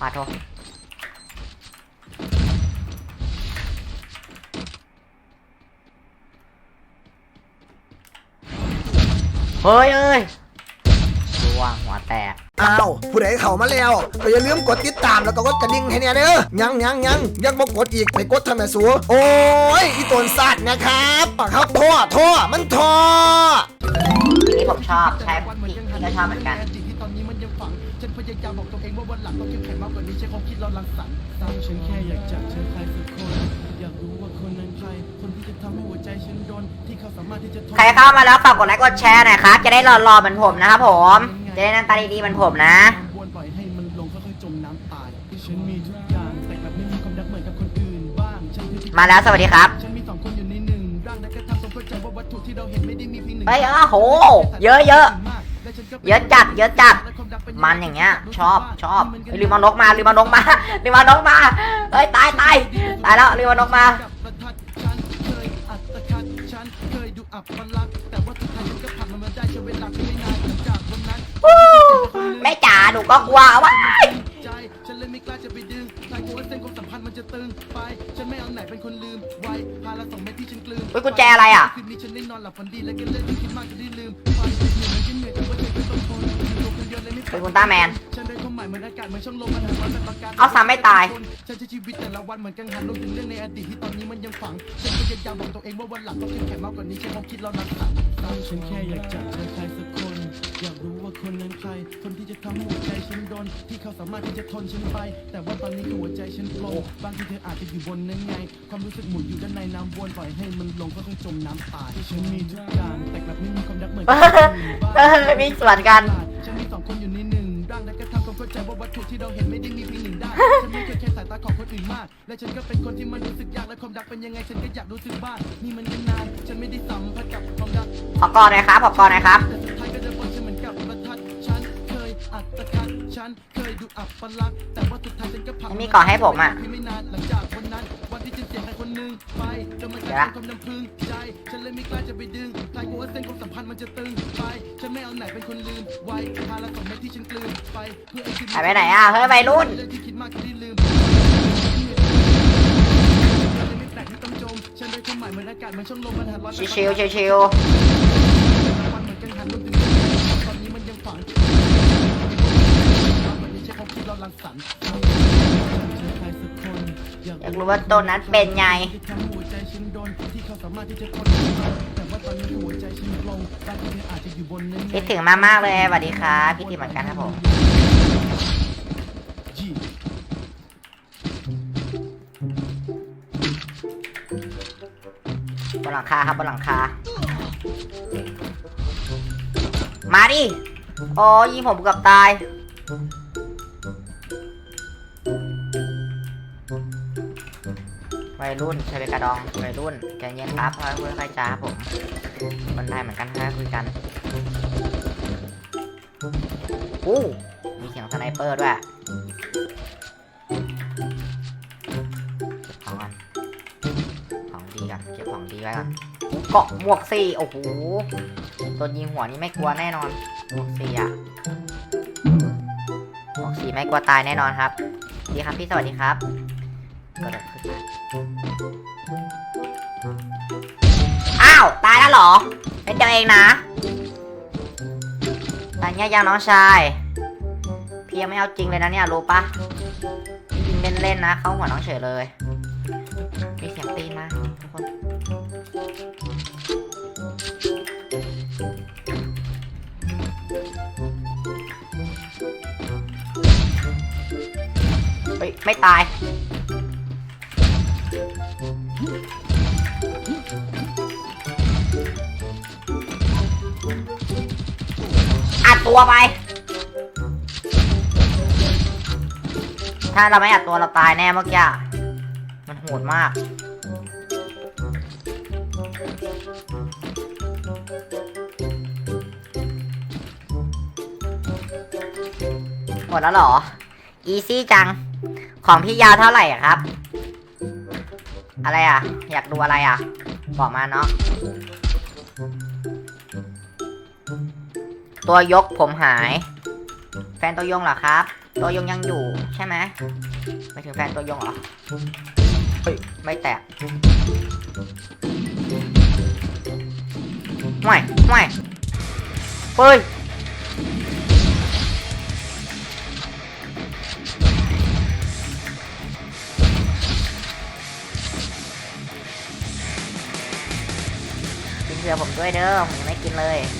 ปาโทเฮ้ยเอ้ยดูว่าหัวแตก อ้าวผู้ใดเข้ามาแล้วก็อย่าลืมกดติดตามแล้วก็กดกระดิ่งให้เนี่ยเด้อยังยังยังยังบ่กดอีกไปกดทำไมสูโอ้ยอีตนสัตว์นะครับปากครับท่อท่อมันท่ออันนี้ผมชอบใช้พี่พี่ก็ชอบเหมือนกัน พยายามบอกตัวเองว่าวันหลังต้องเข้มแข็งมากกว่านี้ใช้ความคิดเราลังสรรค์สร้างฉันแค่อยากจะเจอใครสักคน อยากรู้ว่าคนนั้นใคร คนที่จะทำให้หัวใจฉันโดนที่เขาสามารถที่จะทน ใครเข้ามาแล้วฝากกดไลค์กดแชร์หน่อยครับ จะได้รอๆเหมือนผมนะครับผม จะได้หน้าตาดีๆเหมือนผมนะวนปล่อยให้มันลงค่อยๆจมน้ำตายฉันมีทุกอย่างแต่กลับไม่มีความรักเหมือนกับคนอื่นบ้างฉันคือที่มาแล้วสวัสดีครับ ฉันมีสองคนอยู่ในหนึ่งร่างและก็ทำต้องเข้าใจว่าวัตถุที่เราเห็นไม่ได้มีเพียงหนึ่งเฮ้ยโอ้โหเยอะเยอะเยอะจัดเยอะจัด มันอย่างเงี้ย ชอบชอบเฮ้ยลืมเอานกมาลืมเอานกมาลืมเอานกมาเฮ้ยตายตายตายแล้วลืมเอานกมาประทัดฉันเคยอัตคัดฉันเคยดูอับปลักษณ์แต่ว่าสุดท้ายฉันก็ผ่านมันมาได้ใช้เวลาไม่นานหลังจากวันนั้นฮู้แม่จ๋าหนูก็กลัวว้ายใจฉันเลยไม่กล้าจะไปดึงใครกลัวว่าเส้นความสัมพันธ์มันจะตึงไป ฉันไม่เอาไหนเป็นคนลืม ไว้พาละสองเม็ดที่ฉันกลืนเฮ้ยกุญแจอะไรอะคืนนี้ฉันได้นอนหลับฝันดีและก็เล่นที่คิดมากจะได้ลืมไปเหนื่อยมันก็เหนื่อยแต่ว่าฉันก็ต้องทนอยู่ตัวคน เดียวเลยไม่เป็นคุณต้าแมน ฉันได้ความหมายเหมือนอากาศเหมือนช่องลมมันหันร้อนแบบปากกาเอาซ้ำไม่ตาย ฉันใช้ชีวิตแต่ละวันเหมือนกังหันรวมถึงเรื่องในอดีตที่ตอนนี้มันยังฝังฉันพยายามบอกตัวเองว่าวันหลังต้องเข้มแข็งมากกว่านี้ใช้ความคิดเรานักสัตว์ฉันแค่อยากจะเจอใครสักคน อยากรู้ว่าคนนั้นใคร คนที่จะทำให้หัวใจฉันโดนที่เขาสามารถที่จะทนฉันไป แต่ว่าตอนนี้คือหัวใจฉันโปร่งบางทีเธออาจจะอยู่บนนั้นไง ความรู้สึกหมุนอยู่ด้านในน้ำวนปล่อยให้มันลงก็คงจมน้ำตายฉันมีทุกอย่างแต่กลับไม่มีความรักเหมือนเออมีส่วนกันฉันมีสองคน เราเห็นไม่ได้มีเพียงหนึ่งด้านฉันไม่เคยแค่สายตาของคนอื่นมาก และฉันก็เป็นคนที่มันรู้สึกยากและความรักเป็นยังไงฉันก็อยากรู้สึกบ้างนี่มันยังนานฉันไม่ได้สัมผัสกับความรัก ขอกอหน่อยครับ ขอกอหน่อยครับ แต่สุดท้าย อัตคัดฉันเคยดูอับปลักษณ์แต่ว่าสุดท้ายฉันก็ผ่านมีก่อให้ผมอะไม่นานหลังจากวันนั้นวันที่ฉันเสียใครคนหนึ่งไปจนมันกลายเป็นความน้ำพึ่งใจฉันเลยไม่กล้าจะไปดึงใครกลัวว่าเส้นความสัมพันธ์มันจะตึงไปฉันไม่เอาไหนเป็นคนลืมไว้พาละสองเม็ดที่ฉันกลืนไปเพื่อไอ้คืนหายไปไหนอะเฮ้ยวัยรุ่นเรื่องที่คิดมากที่ได้ลืมไม่แปลกที่ต้องจมฉันได้ความหมายเหมือนอากาศเหมือนช่องลมมันหันร้อนชิวๆชิววัน เหมือนกังหันรวมถึงตอนนี้มันยังฝังวันนี้ใช้ความคิดเราลังสรรค์ใครสักคนๆอยากรู้ว่าตัวนั้นเป็นไง ที่ทำให้หัวใจฉันโดนที่เขาสามารถที่จะทนแต่ว่าตอนนี้หัวใจฉันลงบางทีเธออาจจะอยู่บนนั้นคิดถึงมากๆเลยสวัสดีครับพี่ติเหมือนกันครับผมยี่บนหลังคาครับบนหลังคา มาดิ โอ้ยิงผมเกือบตาย รุ่นใช้เป็นกระดองวัยรุ่นใจเย็นครับค่อยคุยค่อยจ้าผมคนไทยเหมือนกันค่อยคุยกันอู้มีเสียงสไนเปอร์ด้วยเก็บของก่อนของดีก่อนเก็บของดีไว้ก่อนเกาะหมวกสี่โอ้โหตัวยิงหัวนี่ไม่กลัวแน่นอนหมวกสี่อะหมวกสี่ไม่กลัวตายแน่นอนครับ ดีครับพี่สวัสดีครับ กระโดดขึ้นอ้าว ตายแล้วเหรอเป็นเดียวเองนะตายเงี้ยยังน้องชาย พี่ยังไม่เอาจริงเลยนะเนี่ยรู้ปะพี่ยิงเล่นๆนะเข้าหัวน้องเฉยเลย มีเสียงตีนมาทุกคนเฮ้ยไม่ตาย ตัวไป ถ้าเราไม่อัดตัวเราตายแน่เมื่อกี้มันโหดมาก หมดแล้วเหรอ อีซี่จัง ของพี่ยาวเท่าไหร่ครับ อะไรอะ อยากดูอะไรอะ บอกมาเนาะ ตัวยกผมหาย แฟนตัวยงเหรอครับ ตัวยงยังอยู่ใช่ไหมไม่ถึงแฟนตัวยงเหรอเฮ้ยไม่แตกห่วยห่วยเฮ้ยกินเผื่อผมด้วยเด้อผมยังไม่กินเลยข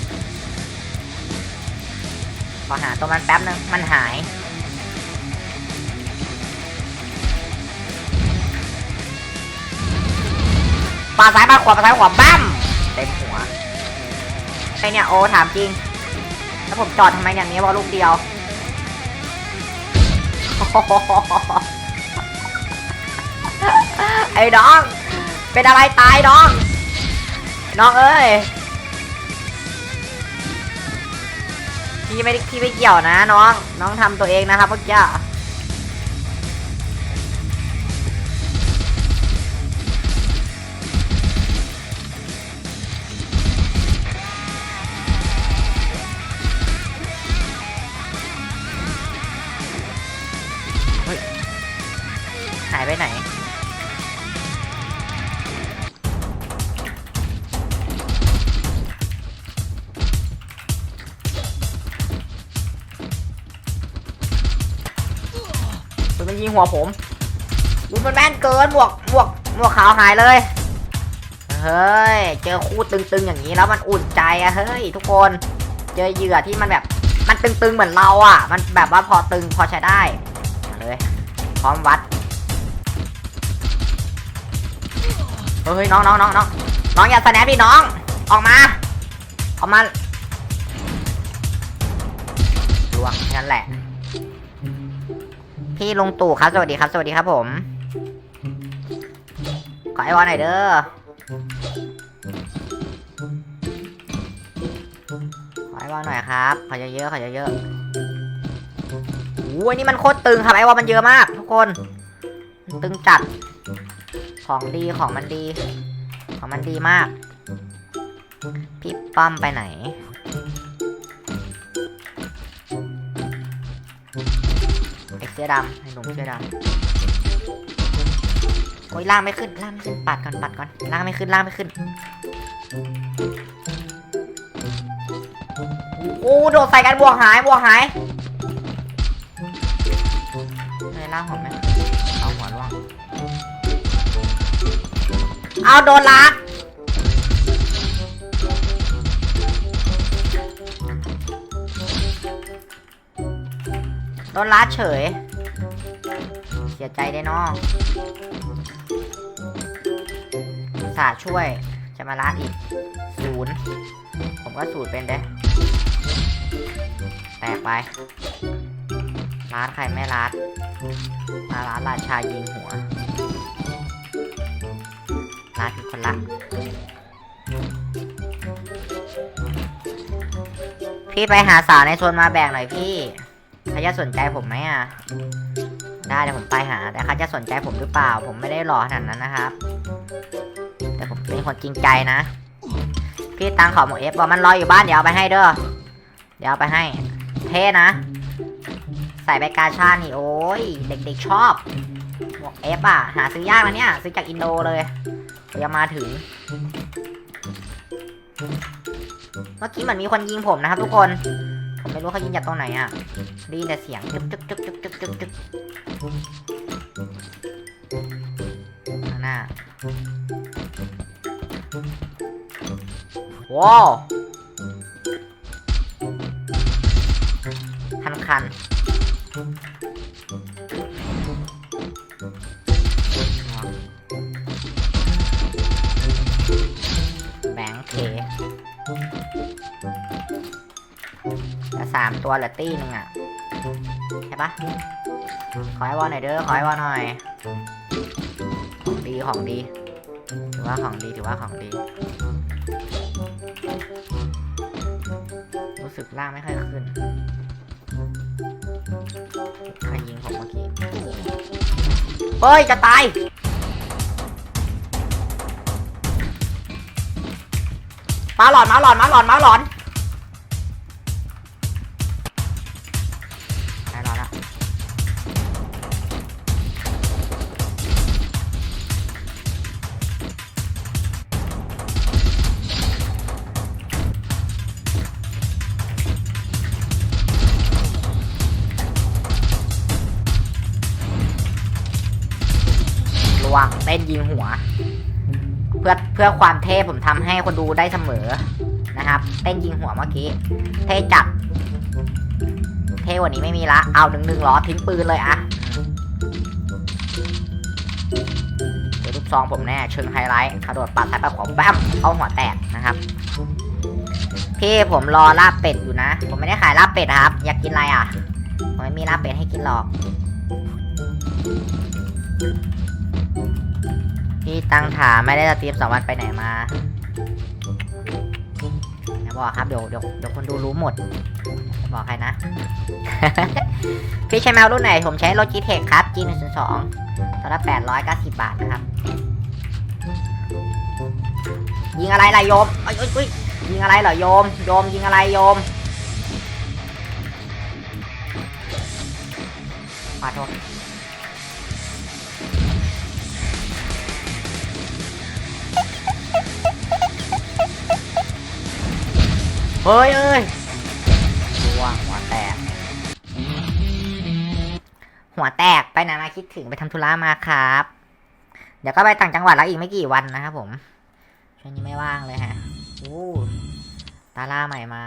อหาตัวมันแป๊บนึง มันหาย ปาซ้ายปาขวาปาซ้ายขวาบ้ามเต็มหัวไอเนี่ยโอ้ถามจริง แล้วผมจอดทำไมอย่างนี้วอลลูกเดียว ไอ้น้อง เป็นอะไรตายน้อง น้องเอ้ย พี่ไม่พี่ไม่เกี่ยวนะน้อง น้องทำตัวเองนะครับเมื่อกี้หายไปไหน ยิงหัวผมดูมันแม่นเกินหมวกหมวกหมวกขาวหายเลย เฮ้ย เจอคู่ตึงๆอย่างนี้แล้วมันอุ่นใจอะเฮ้ย ทุกคน เจอเหยื่อที่มันแบบมันตึงๆเหมือนเราอะมันแบบว่าพอตึงพอใช้ได้เลยพร้อมวัด เฮ้ยน้องน้องน้องน้องน้องอย่าสแนปดิน้อง ออกมา ออกมาลวงนั่นแหละ พี่ลุงตู่ครับ สวัสดีครับ สวัสดีครับผม ขอไอวอนหน่อยเด้อ ขอไอวอนหน่อยครับ ขอเยอะๆ ขอเยอะๆโอ้ยนี่มันโคตรตึงครับไอวอนมันเยอะมาก ทุกคน ตึงจัด ของดีของมันดี ของมันดีมาก พี่ป้อมไปไหน ไอเสื้อดำไอหนุ่มเสื้อดำโอ้ยล่างไม่ขึ้นล่างไม่ขึ้นปัดก่อนปัดก่อนล่างไม่ขึ้นล่างไม่ขึ้นโอ้โดดใส่กันบวกหายบวกหายเลยล่างผมไหมเอาหัวล่วงเอาโดนลัด นลัดเฉย เสียใจได้น้องสาช่วยจะมาลัดอีกศูนย์ผมก็ศูนย์เป็นเด้แตกไปลัดใครไม่ลัดมาลัดราชายิงหัวลาผิดคนละพี่ไปหาสาวในโซนมาแบ่งหน่อยพี่ เขาจะสนใจผมไหมอะ ได้เดี๋ยวผมไปหา แต่เขาจะสนใจผมหรือเปล่า ผมไม่ได้หล่อขนาดนั้นนะครับ แต่ผมเป็นคนจริงใจนะ พี่ตังขอหมวกเอฟบอกมันรออยู่บ้านเดี๋ยวเอาไปให้เด้อ เดี๋ยวเอาไปให้ เท่นะ ใส่ไปกาชาดนี่โอ้ยเด็กๆชอบหมวกเอฟอะ หาซื้อยากนะเนี่ย ซื้อจากอินโดเลยยังมาถึง เมื่อกี้เหมือนมีคนยิงผมนะครับทุกคน ไม่รู้เขายิงจากตรงไหนอะได้ยินแต่เสียงจึ๊กจึ๊กจึ๊กจึ๊กจึ๊กจึ๊กจึ๊กข้างหน้าว้าว สามตัวเหลือตี้หนึ่งอะใช่ปะขอให้วอลหน่อยเด้อขอให้วอลหน่อยของดีของดี ถือว่าของดีถือว่าของดี รู้สึกล่างไม่ค่อยขึ้นใครยิงผมเมื่อกี้เฮ้ย จะตายมาหลอนมาหลอนมาหลอนมาหลอน ต้นยิงหัว เพื่อเพื่อความเท่ผมทำให้คนดูได้เสมอนะครับ เต้นยิงหัวเมื่อกี้ เท่จัด เท่กว่านี้ไม่มีละ เอาหนึ่งหนึ่งล้อทิ้งปืนเลยอะเดี๋ยวลูกซองผมแน่เชิงไฮไลท์กระโดดปัดซ้ายปัดขวาแป๊บเอาหัวแตกนะครับพี่ผมรอลาบเป็ดอยู่นะ ผมไม่ได้ขายลาบเป็ดครับ อยากกินอะไรอะ ผมไม่มีลาบเป็ดให้กินหรอก พี่ตังถามไม่ได้สตรีมสองวันไปไหนมาอย่าบอกครับเดี๋ยวเดี๋ยวเดี๋ยวคนดูรู้หมดอย่าบอกใครนะ พี่ใช้แมวรุ่นไหน ผมใช้โลจิเทคครับ G 1 0 2ตัวละ890บบาทนะครับ ยิงอะไรล่ะโยมอ้ยเอ้ยเอ้ยยิงอะไรเหรอโยม โยมยิงอะไรโยมขอโทษ เฮ้ยเอ้ยร่วงหัวแตก หัวแตกไปไหนมาคิดถึงไปทำธุระมาครับ เดี๋ยวก็ไปต่างจังหวัดแล้วอีกไม่กี่วันนะครับผม ช่วงนี้ไม่ว่างเลยฮะ อู้ตาล่าใหม่มา